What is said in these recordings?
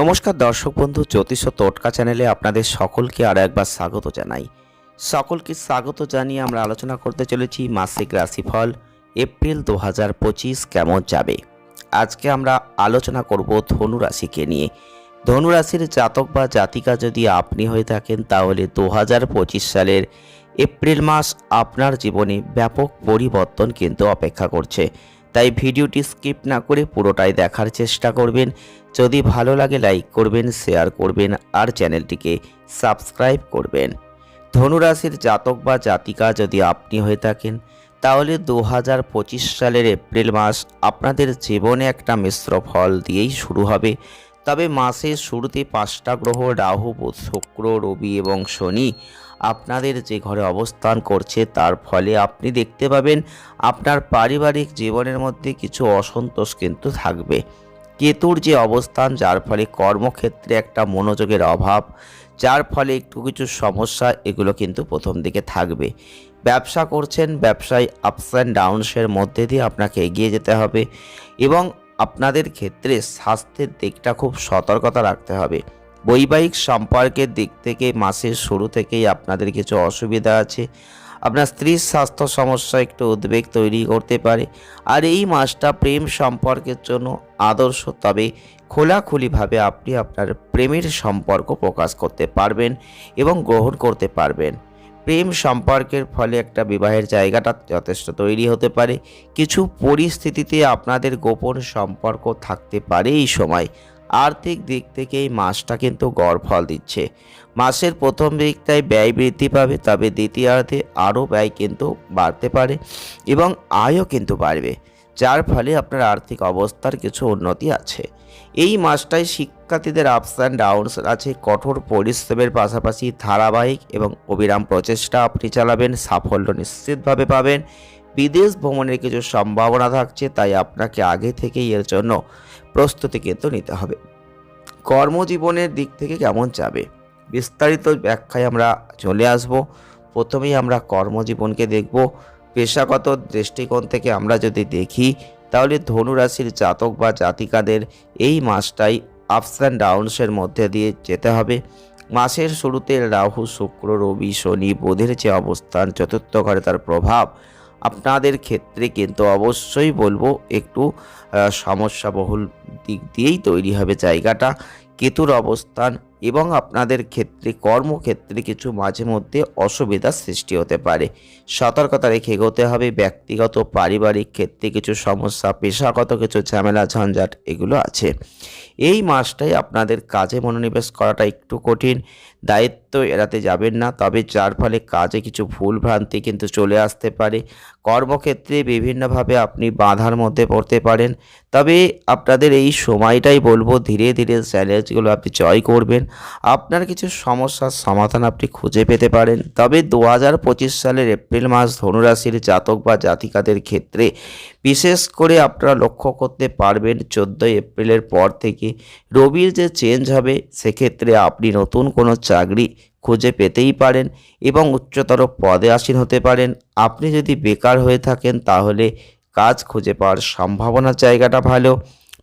নমস্কার দর্শক বন্ধু, জ্যোতিষ ও টোটকা চ্যানেলে আপনাদের সকলকে আর একবার স্বাগত জানাই। সকলকে স্বাগত জানিয়ে আমরা আলোচনা করতে চলেছি মাসিক রাশিফল, এপ্রিল দু হাজার পঁচিশ কেমন যাবে? আজকে আমরা আলোচনা করব ধনু রাশিকে নিয়ে। ধনু রাশির জাতক বা জাতিকা যদি আপনি হয়ে থাকেন, তাহলে দু হাজার পঁচিশ সালের এপ্রিল মাস আপনার জীবনে ব্যাপক পরিবর্তন কিন্তু অপেক্ষা করছে। তাই ভিডিওটি স্কিপ না করে পুরোটাই দেখার চেষ্টা করবেন। যদি ভালো লাগে, লাইক করবেন, শেয়ার করবেন আর চ্যানেলটিকে সাবস্ক্রাইব করবেন। ধনুরাশির জাতক বা জাতিকা যদি আপনি হয়ে থাকেন, তাহলে দু হাজার পঁচিশ সালের এপ্রিল মাস আপনাদের জীবনে একটা মিশ্র ফল দিয়েই শুরু হবে। তবে মাসের শুরুতে পাঁচটা গ্রহ, রাহু শুক্র, রবি এবং শনি আপনাদের যে ঘরে অবস্থান করছে তার ফলে আপনি দেখতে পাবেন আপনার পারিবারিক জীবনের মধ্যে কিছু অসন্তোষ কিন্তু থাকবে। কেতুর যে অবস্থান, যার ফলে কর্মক্ষেত্রে একটা মনোযোগের অভাব, যার ফলে একটু কিছু সমস্যা, এগুলো কিন্তু প্রথম দিকে থাকবে। ব্যবসা করছেন, ব্যবসায় আপস অ্যান্ড ডাউনসের মধ্যে দিয়ে আপনাকে এগিয়ে যেতে হবে এবং আপনাদের ক্ষেত্রে স্বাস্থ্যের দিকটা খুব সতর্কতা রাখতে হবে। বৈবাহিক সম্পর্কের দিক থেকে মাসের শুরু থেকেই আপনাদের কিছু অসুবিধা আছে। আপনার স্ত্রীর স্বাস্থ্য সমস্যা একটু উদ্বেগ তৈরি করতে পারে। আর এই মাসটা প্রেম সম্পর্কের জন্য আদর্শ, তবে খোলাখুলিভাবে আপনি আপনার প্রেমের সম্পর্ক প্রকাশ করতে পারবেন এবং গ্রহণ করতে পারবেন। প্রেম সম্পর্কের ফলে একটা বিবাহের জায়গাটা যথেষ্ট তৈরি হতে পারে। কিছু পরিস্থিতিতে আপনাদের গোপন সম্পর্ক থাকতে পারে এই সময়। আর্থিক দিক থেকে এই মাসটা কিন্তু গড় ফল দিচ্ছে। মাসের প্রথম দিকটায় ব্যয় বৃদ্ধি পাবে, তবে দ্বিতীয়ার্ধে আরও ব্যয় কিন্তু বাড়তে পারে এবং আয়ও কিন্তু বাড়বে, যার ফলে আপনার আর্থিক অবস্থার কিছু উন্নতি আছে। এই মাসটায় শিক্ষার্থীদের আপস অ্যান্ড ডাউনস আছে, কঠোর পরিশ্রমের পাশাপাশি ধারাবাহিক এবং অবিরাম প্রচেষ্টা আপনি চালাবেন, সাফল্য নিশ্চিতভাবে পাবেন। বিদেশ ভ্রমণের কিছু সম্ভাবনা থাকছে, তাই আপনাকে আগে থেকেই এর জন্য প্রস্তুতি কিন্তু নিতে হবে। কর্মজীবনের দিক থেকে কেমন যাবে? বিস্তারিত ব্যাখ্যায় আমরা চলে আসব। প্রথমেই আমরা কর্মজীবনকে দেখব। পেশাগত দৃষ্টিকোণ থেকে আমরা যদি দেখি, তাহলে ধনুরাশির জাতক বা জাতিকাদের এই মাসটাই আপস অ্যান্ড ডাউনসের মধ্যে দিয়ে যেতে হবে। মাসের শুরুতে রাহু, শুক্র, রবি, শনি, বুধের যে অবস্থান, চতুর্থ ঘরে তার প্রভাব আপনাদের ক্ষেত্রে কিন্তু অবশ্যই বলব একটু সমস্যাবহুল দিক দিয়েই তৈরি হবে জায়গাটা। কেতুর অবস্থান এবং আপনাদের ক্ষেত্রে, কর্মক্ষেত্রে কিছু মাঝে মধ্যে অসুবিধার সৃষ্টি হতে পারে। সতর্কতা রেখে এগোতে হবে, ব্যক্তিগত, পারিবারিক ক্ষেত্রে কিছু সমস্যা, পেশাগত কিছু ঝামেলা, ঝঞ্ঝাট, এগুলো আছে। এই মাসটাই আপনাদের কাজে মনোনিবেশ করাটা একটু কঠিন। দায়িত্ব এড়াতে যাবেন না, তবে যার ফলে কাজে কিছু ভুল ভ্রান্তি কিন্তু চলে আসতে পারে। কর্মক্ষেত্রে বিভিন্নভাবে আপনি বাধার মধ্যে পড়তে পারেন, তবে আপনাদের এই সময়টাই বলব, ধীরে ধীরে চ্যালেঞ্জগুলো আপনি জয় করবেন। আপনার কিছু সমস্যার সমাধান আপনি খুঁজে পেতে পারেন। তবে দু হাজার পঁচিশ সালের এপ্রিল মাস ধনুরাশির জাতক বা জাতিকাদের ক্ষেত্রে বিশেষ করে আপনারা লক্ষ্য করতে পারবেন চোদ্দোই এপ্রিলের পর থেকে রবির যে চেঞ্জ হবে, সেক্ষেত্রে আপনি নতুন কোনো চাকরি খুঁজে পেতেই পারেন এবং উচ্চতর পদে আসীন হতে পারেন। আপনি যদি বেকার হয়ে থাকেন, তাহলে কাজ খুঁজে পাওয়ার সম্ভাবনা জায়গাটা ভালো।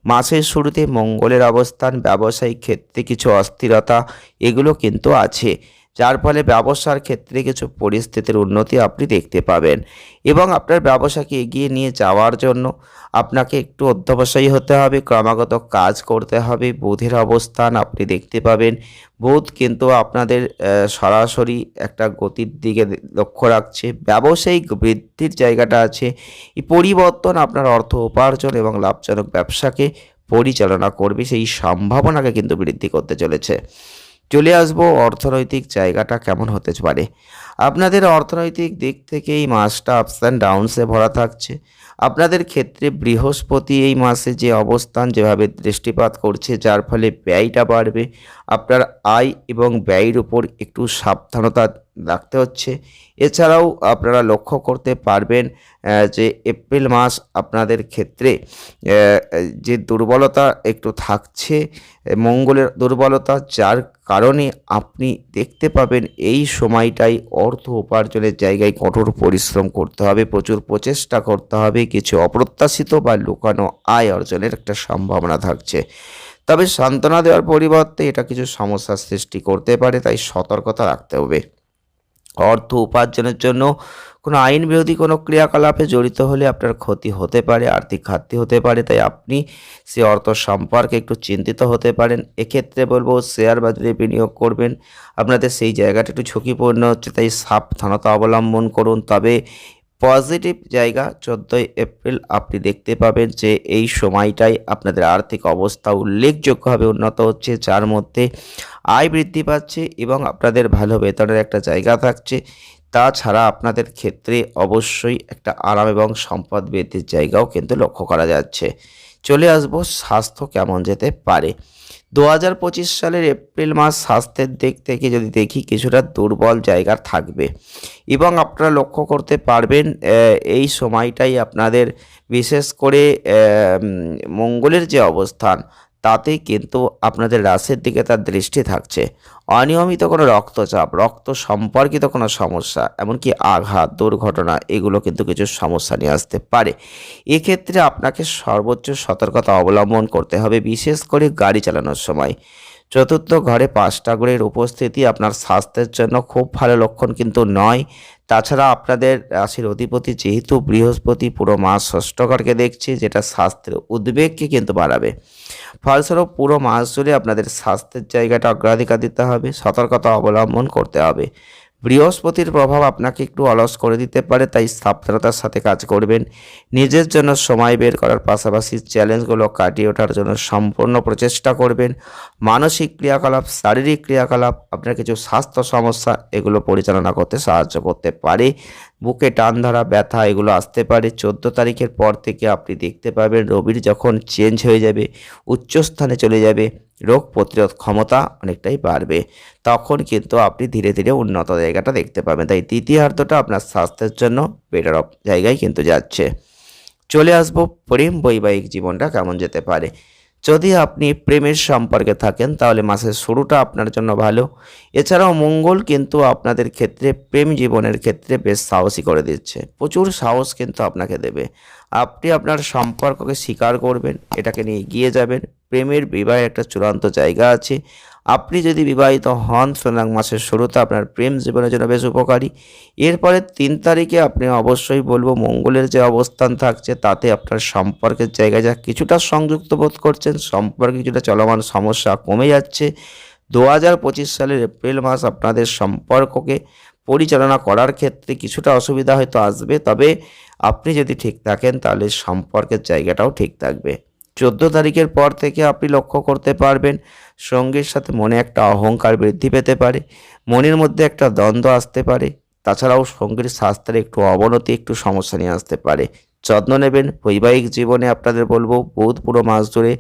মাসের শুরুতে মঙ্গলের অবস্থান, ব্যবসায়িক ক্ষেত্রে কিছু অস্থিরতা, এগুলো কিন্তু আছে। যার ফলে ব্যবসার ক্ষেত্রে কিছু পরিস্থিতির উন্নতি আপনি দেখতে পাবেন। এবং আপনার ব্যবসাকে এগিয়ে নিয়ে যাওয়ার জন্য আপনাকে একটু অধ্যবসায়ী হতে হবে, ক্রমাগত কাজ করতে হবে, বুধের অবস্থান আপনি দেখতে পাবেন। বুধ কিন্তু আপনাদের সরাসরি একটা গতির দিকে লক্ষ্য রাখছে। ব্যবসায়িক বৃদ্ধির জায়গাটা আছে। এই পরিবর্তন আপনার অর্থ উপার্জন এবং লাভজনক ব্যবসাকে পরিচালনা করবে। সেই সম্ভাবনাকে কিন্তু বৃদ্ধি করতে চলেছে। চলে আসব। অর্থনৈতিক জায়গাটা কেমন হতে পারে? আপনাদের অর্থনৈতিক দিক থেকে এই মাসটা আপস অ্যান্ড ডাউনসে ভরা থাকছে। আপনাদের ক্ষেত্রে বৃহস্পতি এই মাসে যে অবস্থান, যেভাবে দৃষ্টিপাত করছে, যার ফলে ব্যয়টা বাড়বে। আপনার আয় এবং ব্যয়ের উপর একটু সাবধানতা রাখতে হচ্ছে। এছাড়াও আপনারা লক্ষ্য করতে পারবেন যে এপ্রিল মাস আপনাদের ক্ষেত্রে যে দুর্বলতা একটু থাকছে, মঙ্গলের দুর্বলতা, যার কারণে আপনি দেখতে পাবেন এই সময়টাই অর্থ উপার্জনের জায়গায় কঠোর পরিশ্রম করতে হবে, প্রচুর প্রচেষ্টা করতে হবে, কিছু অপ্রত্যাশিত বা লুকানো আয় অর্জনের একটা সম্ভাবনা থাকছে। তবে সান্ত্বনা দেওয়ার পরিবর্তে এটা কিছু সমস্যার সৃষ্টি করতে পারে, তাই সতর্কতা রাখতে হবে। অর্থ উপার্জনের জন্য কোনো আইন বিরোধী কোনো ক্রিয়াকলাপে জড়িত হলে আপনার ক্ষতি হতে পারে, আর্থিক ঘাটতি হতে পারে, তাই আপনি সে অর্থ সম্পর্কে একটু চিন্তিত হতে পারেন। এক্ষেত্রে বলব, শেয়ার বাজারে বিনিয়োগ করবেন। আপনাদের সেই জায়গাটা একটু ঝুঁকিপূর্ণ হচ্ছে, তাই সাবধানতা অবলম্বন করুন। তবে পজিটিভ জায়গা চোদ্দোই এপ্রিল আপনি দেখতে পাবেন যে এই সময়টাই আপনাদের আর্থিক অবস্থা উল্লেখযোগ্যভাবে উন্নত হচ্ছে, যার মধ্যে আয় বৃদ্ধি পাচ্ছে এবং আপনাদের ভালো বেতনের একটা জায়গা থাকছে। তাছাড়া আপনাদের ক্ষেত্রে অবশ্যই একটা আরাম এবং সম্পদ বৃদ্ধির জায়গাও কিন্তু লক্ষ্য করা যাচ্ছে। চলে আসব স্বাস্থ্য কেমন যেতে পারে। দু হাজার পঁচিশ সালের এপ্রিল মাস স্বাস্থ্যের দিক থেকে যদি দেখি, কিছুটা দুর্বল জায়গা থাকবে। এবং আপনারা লক্ষ্য করতে পারবেন এই সময়টাই আপনাদের বিশেষ করে মঙ্গলের যে অবস্থান তাতে কিন্তু আপনাদের রাশের দিকে তার দৃষ্টি থাকছে। অনিয়মিত কোনো রক্তচাপ, রক্ত সম্পর্কিত কোনো সমস্যা, এমনকি আঘাত, দুর্ঘটনা, এগুলো কিন্তু কিছু সমস্যা নিয়ে আসতে পারে। এক্ষেত্রে আপনাকে সর্বোচ্চ সতর্কতা অবলম্বন করতে হবে, বিশেষ করে গাড়ি চালানোর সময়। চতুর্থ ঘরে পাঁচটা গ্রহের উপস্থিতি আপনার স্বাস্থ্যের জন্য খুব ভালো লক্ষণ কিন্তু নয়। তাছাড়া আপনাদের রাশির অধিপতি যেহেতু বৃহস্পতি, পুরো মাস ষষ্ঠ ঘরকে দেখছে, যেটা স্বাস্থ্যের উদ্বেগকে কিন্তু বাড়াবে। ফলস্বরূপ পুরো মাস জুড়ে আপনাদের স্বাস্থ্যের জায়গাটা অগ্রাধিকার দিতে হবে, সতর্কতা অবলম্বন করতে হবে। বৃহস্পতির প্রভাব আপনাকে একটু অলস করে দিতে পারে, তাই সাবধানতার সাথে কাজ করবেন। নিজের জন্য সময় বের করার পাশাপাশি চ্যালেঞ্জগুলো কাটিয়ে ওঠার জন্য সম্পূর্ণ প্রচেষ্টা করবেন। মানসিক ক্রিয়াকলাপ, শারীরিক ক্রিয়াকলাপ, আপনার কিছু স্বাস্থ্য সমস্যা, এগুলো পরিচালনা করতে সাহায্য করতে পারে। বুকে টান ধরা, ব্যথা, এগুলো আসতে পারে। চোদ্দ তারিখের পর থেকে আপনি দেখতে পাবেন রবির যখন চেঞ্জ হয়ে যাবে, উচ্চস্থানে চলে যাবে, রোগ প্রতিরোধ ক্ষমতা অনেকটাই বাড়বে। তখন কিন্তু আপনি ধীরে ধীরে উন্নত জায়গাটা দেখতে পাবেন। তাই তৃতীয়ার্ধটা আপনার স্বাস্থ্যের জন্য বেটার অফ জায়গায় কিন্তু যাচ্ছে। চলে আসব প্রেম বৈবাহিক জীবনটা কেমন যেতে পারে। যদি আপনি প্রেমের সম্পর্কে থাকেন, তাহলে মাসের শুরুটা আপনার জন্য ভালো। এছাড়াও মঙ্গল কিন্তু আপনাদের ক্ষেত্রে প্রেম জীবনের ক্ষেত্রে বেশ সাহসী করে দিচ্ছে। প্রচুর সাহস কিন্তু আপনাকে দেবে। আপনি আপনার সম্পর্ককে স্বীকার করবেন, এটাকে নিয়ে এগিয়ে যাবেন। প্রেমের বিবাহে একটা চূড়ান্ত জায়গা আছে। আপনি যদি বিবাহিত হন সুতরাং মাসের শুরুতে আপনার প্রেম জীবনের জন্য বেশ উপকারী। এরপরে তিন তারিখে আপনি অবশ্যই বলব, মঙ্গলের যে অবস্থান থাকছে, তাতে আপনার সম্পর্কের জায়গায় যা কিছুটা সংযুক্ত বোধ করছেন, সম্পর্কে কিছুটা চলমান সমস্যা কমে যাচ্ছে। দু হাজার পঁচিশ সালের এপ্রিল মাস আপনাদের সম্পর্ককে পরিচালনা করার ক্ষেত্রে কিছুটা অসুবিধা হয়তো আসবে, তবে আপনি যদি ঠিক থাকেন, তাহলে সম্পর্কের জায়গাটাও ঠিক থাকবে। চোদ্দ তারিখের পর থেকে আপনি লক্ষ্য করতে পারবেন, সঙ্গীর সাথে মনে একটা অহংকার বৃদ্ধি পেতে পারে, মনের মধ্যে একটা দ্বন্দ্ব আসতে পারে, তাছাড়াও সঙ্গীর স্বাস্থ্যের একটু অবনতি, একটু সমস্যা নিয়ে আসতে পারে। যত্ন নেবেন, বৈবাহিক জীবনে আপনাদের বলব, বুধ পুরো মাস ধরে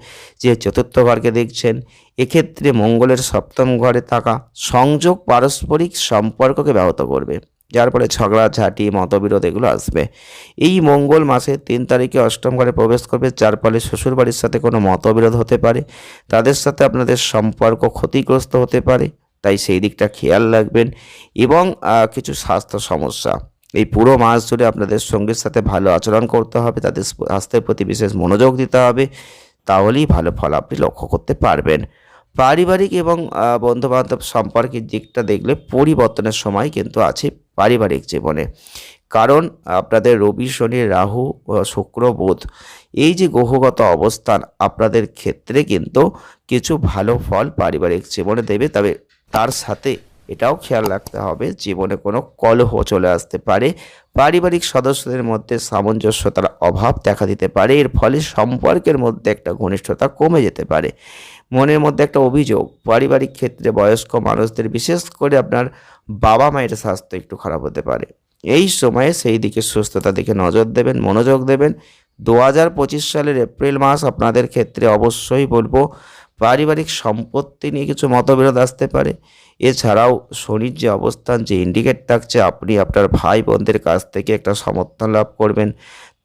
যে চতুর্থ ঘরকে দেখছেন, এক্ষেত্রে মঙ্গলের সপ্তম ঘরে থাকা সংযোগ পারস্পরিক সম্পর্ককে ব্যাহত করবে। যার ফলে ঝগড়া, ঝাঁটি, মতবিরোধ এগুলো আসবে। এই মঙ্গল মাসে তিন তারিখে অষ্টম ঘরে প্রবেশ করবে, যার ফলে শ্বশুরবাড়ির সাথে কোনো মতবিরোধ হতে পারে, তাদের সাথে আপনাদের সম্পর্ক ক্ষতিগ্রস্ত হতে পারে, তাই সেই দিকটা খেয়াল রাখবেন। এবং কিছু স্বাস্থ্য সমস্যা। এই পুরো মাস জুড়ে আপনাদের সঙ্গীর সাথে ভালো আচরণ করতে হবে, তাদের স্বাস্থ্যের প্রতি বিশেষ মনোযোগ দিতে হবে, তাহলেই ভালো ফল আপনি লক্ষ্য করতে পারবেন। পারিবারিক এবং বন্ধুবান্ধব সম্পর্কের দিকটা দেখলে পরিবর্তনের সময় কিন্তু আছে পারিবারিক জীবনে। কারণ আপনাদের রবি, শনি, রাহু শুক্র, বুধ, এই যে গ্রহগত অবস্থান আপনাদের ক্ষেত্রে কিন্তু কিছু ভালো ফল পারিবারিক জীবনে দেবে। তবে তার সাথে এটাও খেয়াল রাখতে হবে, জীবনে কোনো কলহ চলে আসতে পারে। পারিবারিক সদস্যদের মধ্যে সামঞ্জস্যতার অভাব দেখা দিতে পারে। এর ফলে সম্পর্কের মধ্যে একটা ঘনিষ্ঠতা কমে যেতে পারে। মনের মধ্যে একটা অভিযোগ, পারিবারিক ক্ষেত্রে বয়স্ক মানুষদের, বিশেষ করে আপনার বাবা মায়ের স্বাস্থ্য একটু খারাপ হতে পারে। এই সময়ে সেই দিকে সুস্থতা দিকে নজর দেবেন, মনোযোগ দেবেন। দু হাজার পঁচিশ সালের এপ্রিল মাস আপনাদের ক্ষেত্রে অবশ্যই বলব, পারিবারিক সম্পত্তি নিয়ে কিছু মতবিরোধ আসতে পারে। এছাড়াও শনির যে অবস্থান, যে ইন্ডিকেট থাকছে, আপনি আপনার ভাই বোনদের কাছ থেকে একটা সমর্থন লাভ করবেন।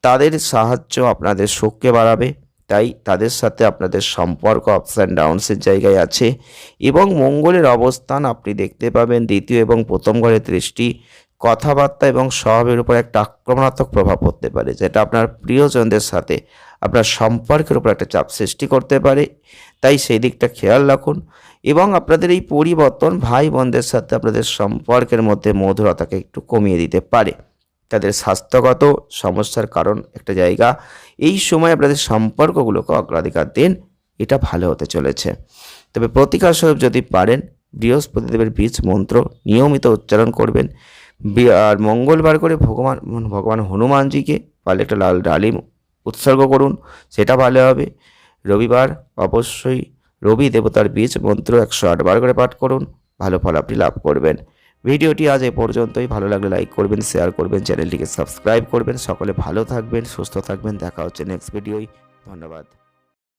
তাদের সাহায্য আপনাদের সুখকে বাড়াবে। তাই তাদের সাথে আপনাদের সম্পর্ক আপস অ্যান্ড ডাউনসের জায়গায় আছে এবং মঙ্গলের অবস্থান আপনি দেখতে পাবেন দ্বিতীয় এবং প্রথম ঘরের দৃষ্টি, কথাবার্তা এবং স্বভাবের উপর একটা আক্রমণাত্মক প্রভাব পড়তে পারে, যেটা আপনার প্রিয়জনদের সাথে আপনার সম্পর্কের উপর একটা চাপ সৃষ্টি করতে পারে। তাই সেই দিকটা খেয়াল রাখুন এবং আপনাদের এই পরিবর্তন ভাই বোনদের সাথে আপনাদের সম্পর্কের মধ্যে মধুরতাকে একটু কমিয়ে দিতে পারে। তাদের স্বাস্থ্যগত সমস্যার কারণ একটা জায়গা। এই সময় আপনাদের সম্পর্কগুলোকে অগ্রাধিকার দিন, এটা ভালো হতে চলেছে। তবে প্রতিকার স্বরূপ যদি পারেন, বৃহস্পতিদেবের বীজ মন্ত্র নিয়মিত উচ্চারণ করবেন। আর মঙ্গলবার করে ভগবান ভগবান হনুমানজিকে পারলে একটা লাল ডালিম উৎসর্গ করুন, সেটা ভালো হবে। রবিবার অবশ্যই রবি দেবতার বীজ মন্ত্র একশো আটবার করে পাঠ করুন, ভালো ফল আপনি লাভ করবেন। ভিডিওটি আজ এ পর্যন্তই। ভালো লাগলে লাইক করবেন, শেয়ার করবেন, চ্যানেলটিকে সাবস্ক্রাইব করবেন। সকলে ভালো থাকবেন, সুস্থ থাকবেন। দেখা হচ্ছে নেক্সট ভিডিওই ধন্যবাদ।